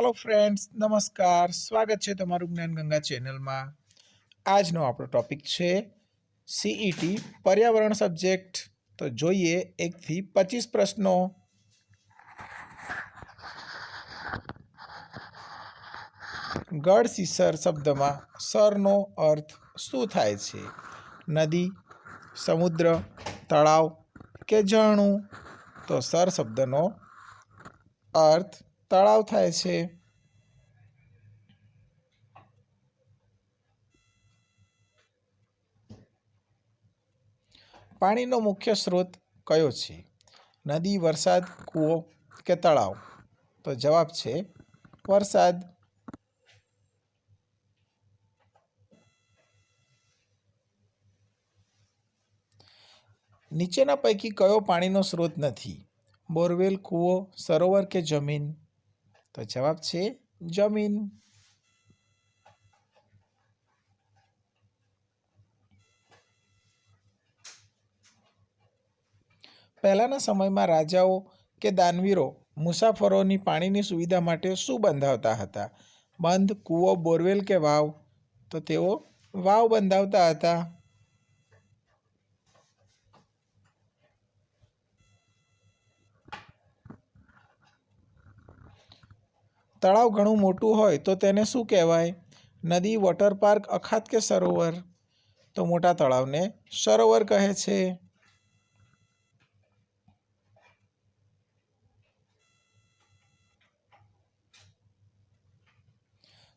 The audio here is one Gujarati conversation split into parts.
હેલો ફ્રેન્ડ્સ નમસ્કાર. સ્વાગત છે તમારું જ્ઞાન ગંગા ચેનલમાં. આજનો આપણો ટોપિક છે સીઈટી પર્યાવરણ સબ્જેક્ટ તો જોઈએ એકથી પચીસ પ્રશ્નો. ગઢ સર શબ્દમાં સરનો અર્થ શું થાય છે? નદી, સમુદ્ર, તળાવ કે ઝરણું? તો સર શબ્દનો અર્થ તળાવ થાય છે. પાણીનો મુખ્ય સ્ત્રોત કયો છે? નદી, વરસાદ, કૂવો કે તળાવ? તો જવાબ છે વરસાદ. નીચેના પૈકી કયો પાણીનો સ્ત્રોત નથી? બોરવેલ, કૂવો, સરોવર કે જમીન? તો જવાબ છે જમીન. પહેલાંના સમયમાં રાજાઓ કે દાનવીરો મુસાફરોની પાણીની સુવિધા માટે શું બંધાવતા હતા? બંધ, કૂવો, બોરવેલ કે વાવ? તો તેઓ વાવ બંધાવતા હતા. તળાવ ઘણું મોટું હોય તો તેને શું કહેવાય? નદી વોટર પાર્ક અખાત કે સરોવર? તો મોટા તળાવને સરોવર કહે છે.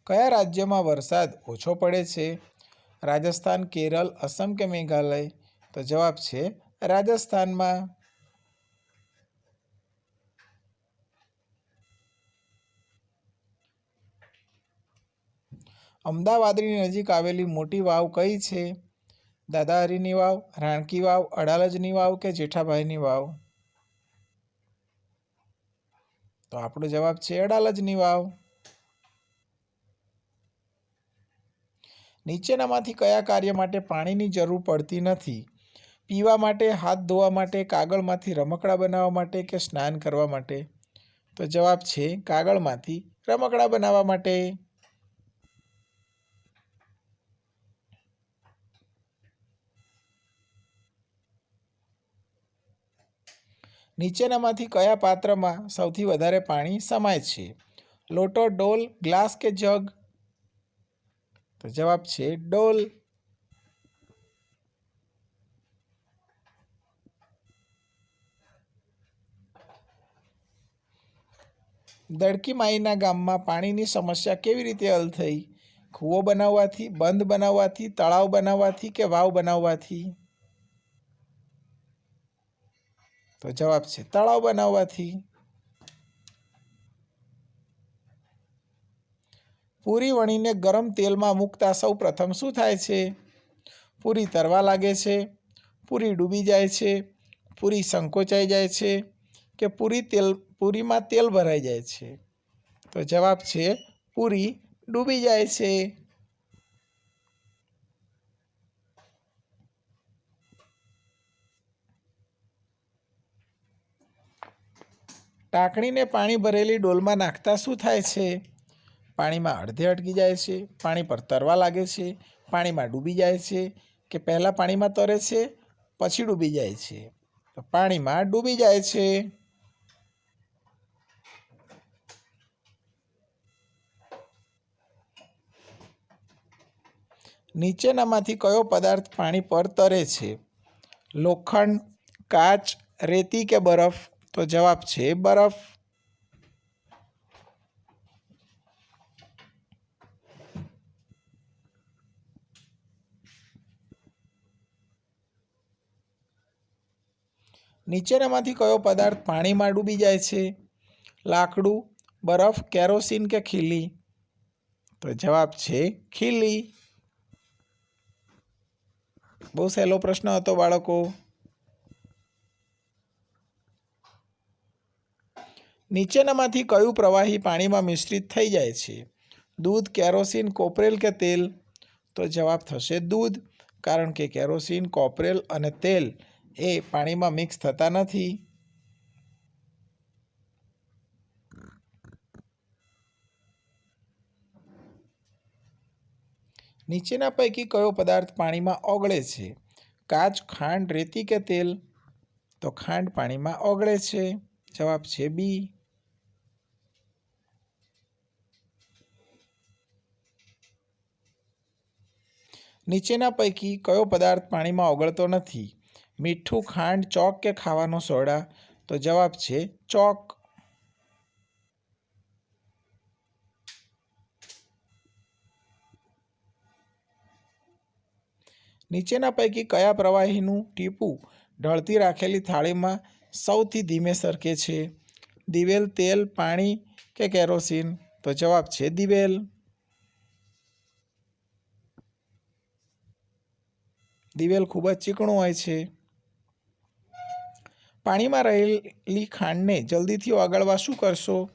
કયા રાજ્યમાં વરસાદ ઓછો પડે છે? રાજસ્થાન, કેરળ, અસમ કે મેઘાલય? તો જવાબ છે રાજસ્થાનમાં. અમદાવાદની નજીક આવેલી મોટી વાવ કઈ છે? દાદાહરીની વાવ, રાણકી વાવ, અડાલજની વાવ કે જેઠાભાઈની વાવ? તો આપણો જવાબ છે અડાલજની વાવ. નીચેનામાંથી કયા કાર્ય માટે પાણીની જરૂર પડતી નથી? પીવા માટે, હાથ ધોવા માટે, કાગળમાંથી રમકડા બનાવવા માટે કે સ્નાન કરવા માટે? તો જવાબ છે કાગળમાંથી રમકડા બનાવવા માટે. નીચેનામાંથી કયા પાત્રમાં સૌથી વધારે પાણી સમાય છે? લોટો, ડોલ, ગ્લાસ કે જગ? તો જવાબ છે ડોલ. દડકી માઈના ગામમાં પાણીની સમસ્યા કેવી રીતે હલ થઈ? કૂવો બનાવવાથી, બંધ બનાવવાથી, તળાવ બનાવવાથી કે વાવ બનાવવાથી? તો જવાબ છે તળાવ બનાવવાથી. પૂરી વણીને ગરમ તેલમાં મૂકતા સૌ પ્રથમ શું થાય છે? પૂરી તરવા લાગે છે, પૂરી ડૂબી જાય છે, પૂરી સંકોચાઈ જાય છે કે પૂરી તેલ, પૂરીમાં તેલ ભરાઈ જાય છે? તો જવાબ છે પૂરી ડૂબી જાય છે. ટાંકણીને પાણી ભરેલી ડોલમાં નાખતા શું થાય છે? પાણીમાં અડધે અટકી જાય છે, પાણી પર તરવા લાગે છે, પાણીમાં ડૂબી જાય છે કે પહેલાં પાણીમાં તરે છે, પછી ડૂબી જાય છે. તો પાણીમાં ડૂબી જાય છે. નીચેનામાંથી કયો પદાર્થ પાણી પર તરે છે? લોખંડ, કાચ, રેતી કે બરફ? તો જવાબ છે બરફ. નીચેનામાંથી કયો પદાર્થ પાણીમાં ડૂબી જાય છે? લાકડું, બરફ, કેરોસીન કે ખીલી? તો જવાબ છે ખીલી. બહુ સહેલો પ્રશ્ન હતો બાળકો. નીચેનામાંથી કયું પ્રવાહી પાણીમાં મિશ્રિત થઈ જાય છે? દૂધ, કેરોસીન, કોપરેલ કે તેલ? તો જવાબ થશે દૂધ, કારણ કે કેરોસીન, કોપરેલ અને તેલ એ પાણીમાં મિક્સ થતા નથી. નીચેના પૈકી કયો પદાર્થ પાણીમાં ઓગળે છે? કાચ, ખાંડ, રેતી કે તેલ? તો ખાંડ પાણીમાં ઓગળે છે. જવાબ છે બી. નીચેના પૈકી કયો પદાર્થ પાણીમાં ઓગળતો નથી? મીઠું, ખાંડ, ચોક કે ખાવાનો સોડા? તો જવાબ છે ચોક. નીચેના પૈકી કયા પ્રવાહીનું ટીપું ઢળતી રાખેલી થાળીમાં સૌથી ધીમે સરકે છે? દિવેલ, તેલ, પાણી કે કેરોસીન? તો જવાબ છે દિવેલ. દિવેલ ખૂબ જ ચીકણું હોય છે. પાણીમાં રહેલી ખાંડને જલ્દીથી ઓગાળવા શું કરશો?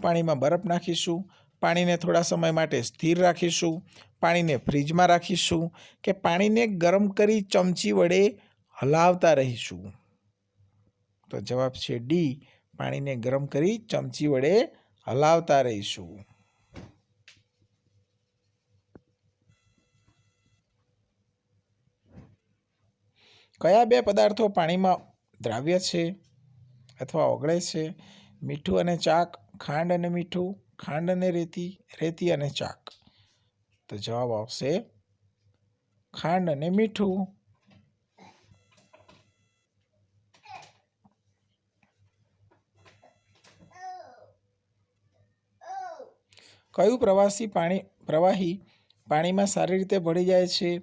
પાણીમાં બરફ નાખીશું, પાણીને થોડા સમય માટે સ્થિર રાખીશું, પાણીને ફ્રીજમાં રાખીશું કે પાણીને ગરમ કરી ચમચી વડે હલાવતા રહીશું? તો જવાબ છે ડી, પાણીને ગરમ કરી ચમચી વડે હલાવતા રહીશું. કયા બે પદાર્થો પાણીમાં દ્રાવ્ય છે અથવા ઓગળે છે? મીઠું અને ચાક, ખાંડ અને મીઠું, ખાંડ અને રેતી રેતી અને ચાક. તો જવાબ આવશે ખાંડ અને મીઠું. કયું પ્રવાસી પાણી, પ્રવાહી પાણીમાં સારી રીતે ભળી જાય છે?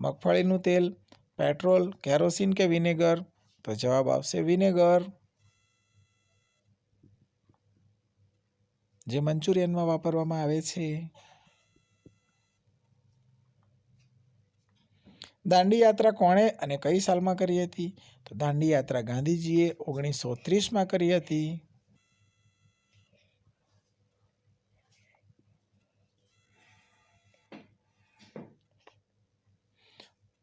મગફળીનું તેલ પેટ્રોલ કેરોસીન કે વિનેગર તો જવાબ આવશે વિનેગર જે મંચુરિયનમાં વાપરવામાં આવે છે દાંડી યાત્રા કોણે અને કઈ સાલમાં કરી હતી તો દાંડી યાત્રા ગાંધીજીએ ઓગણીસો ત્રીસમાં કરી હતી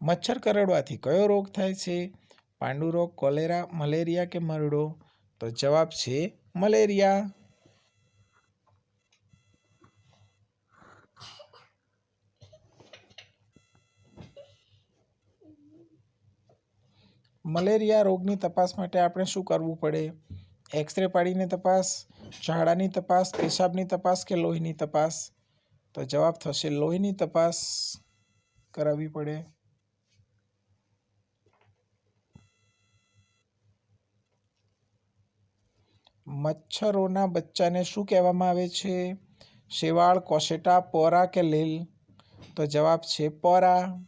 મચ્છર કરડવાથી કયો રોગ થાય છે? પાંડુ રોગ, કોલેરા, મલેરિયા કે મરડો? તો જવાબ છે મલેરિયા. મલેરિયા રોગની તપાસ માટે આપણે શું કરવું પડે? એક્સરે પાડીને તપાસ, ઝાડાની તપાસ, પેશાબની તપાસ કે લોહીની તપાસ? તો જવાબ થશે લોહીની તપાસ કરાવવી પડે. મચ્છરોના બચ્ચાને શું કહેવામાં આવે છે? શેવાળ કોશેટા પોરા કે લીલ? તો જવાબ છે પોરા.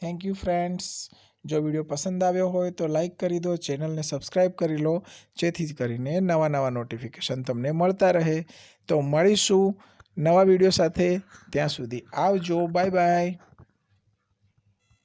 થેન્ક યુ ફ્રેન્ડ્સ જો વીડિયો પસંદ આવ્યો હોય તો લાઈક કરી દો, ચેનલને સબસ્ક્રાઈબ કરી લો, જેથી કરીને નવા નવા નોટિફિકેશન તમને મળતા રહે. તો મળીશું નવા વીડિયો સાથે. ત્યાં સુધી આવજો. Bye bye.